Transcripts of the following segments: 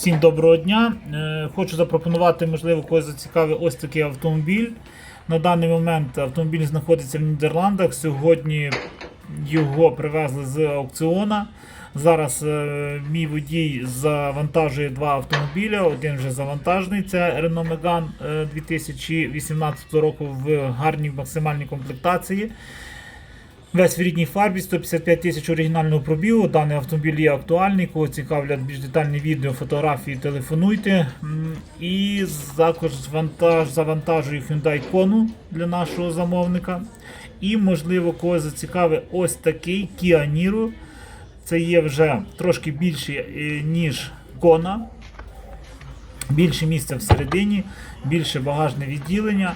Всім доброго дня. Е, Хочу запропонувати, можливо, когось зацікавив ось такий автомобіль. На даний момент автомобіль знаходиться в Нідерландах. Сьогодні його привезли з аукціона. Зараз е, мій водій завантажує два автомобіля. Один вже завантажений. Це Renault Megane е, 2018 року в гарній максимальній комплектації. Весь в рідній фарбі, 155 тисяч оригінального пробігу. Даний автомобіль є актуальний. Кого цікавлять більш детальні відео, фотографії, телефонуйте. І також вантаж, завантажую Hyundai Kona для нашого замовника. І, можливо, когось зацікавить ось такий Kia Niro. Це є вже трошки більше, ніж Kona. Більше місця всередині, більше багажне відділення.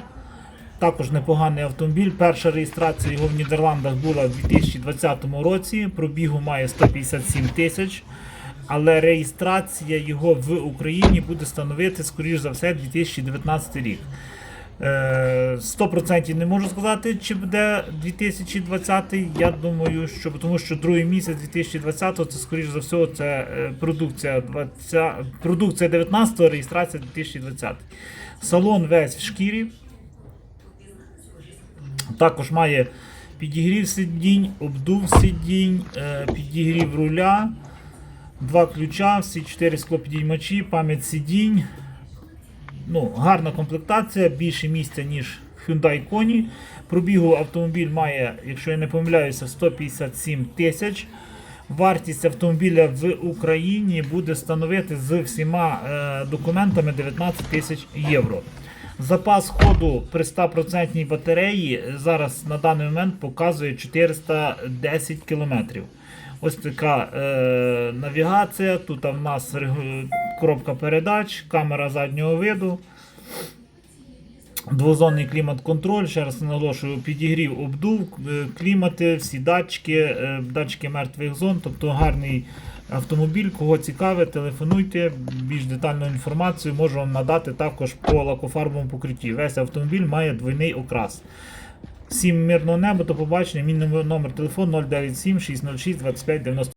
Також непоганий автомобіль. Перша реєстрація його в Нідерландах була в 2020 році. Пробігу має 157 тисяч. Але реєстрація його в Україні буде становити, скоріш за все, 2019 рік. Е, 100% не можу сказати, чи буде 2020. Я думаю, що тому що другий місяць 2020 це скоріш за все це е, продукція 20, продукція 19 реєстрація 2020. Салон весь в шкірі. Також має підігрів сидінь, обдув сидінь, е, підігрів руля, два ключа, всі чотири склопідіймачі, пам'ять сидінь. Ну, гарна комплектація, більше місця, ніж Hyundai Kona. Пробігу автомобіль має, якщо я не помиляюся, 157 тисяч. Вартість автомобіля в Україні буде становити з всіма е, документами 19 тисяч євро. Запас ходу при 100% батареї зараз на даний момент показує 410 км. Ось така е, навігація. Тут в нас коробка передач, камера заднього виду. Двозонний клімат-контроль, ще раз наголошую, підігрів, обдув, е, клімати, всі датчики, е, датчики мертвих зон, тобто гарний автомобіль. Кого цікавить, телефонуйте. Більш детальну інформацію можу вам надати також по лакофарбовому покритті. Весь автомобіль має двойний окрас. Всім мирного неба, до побачення. Мій номер телефону 097 606 25 90.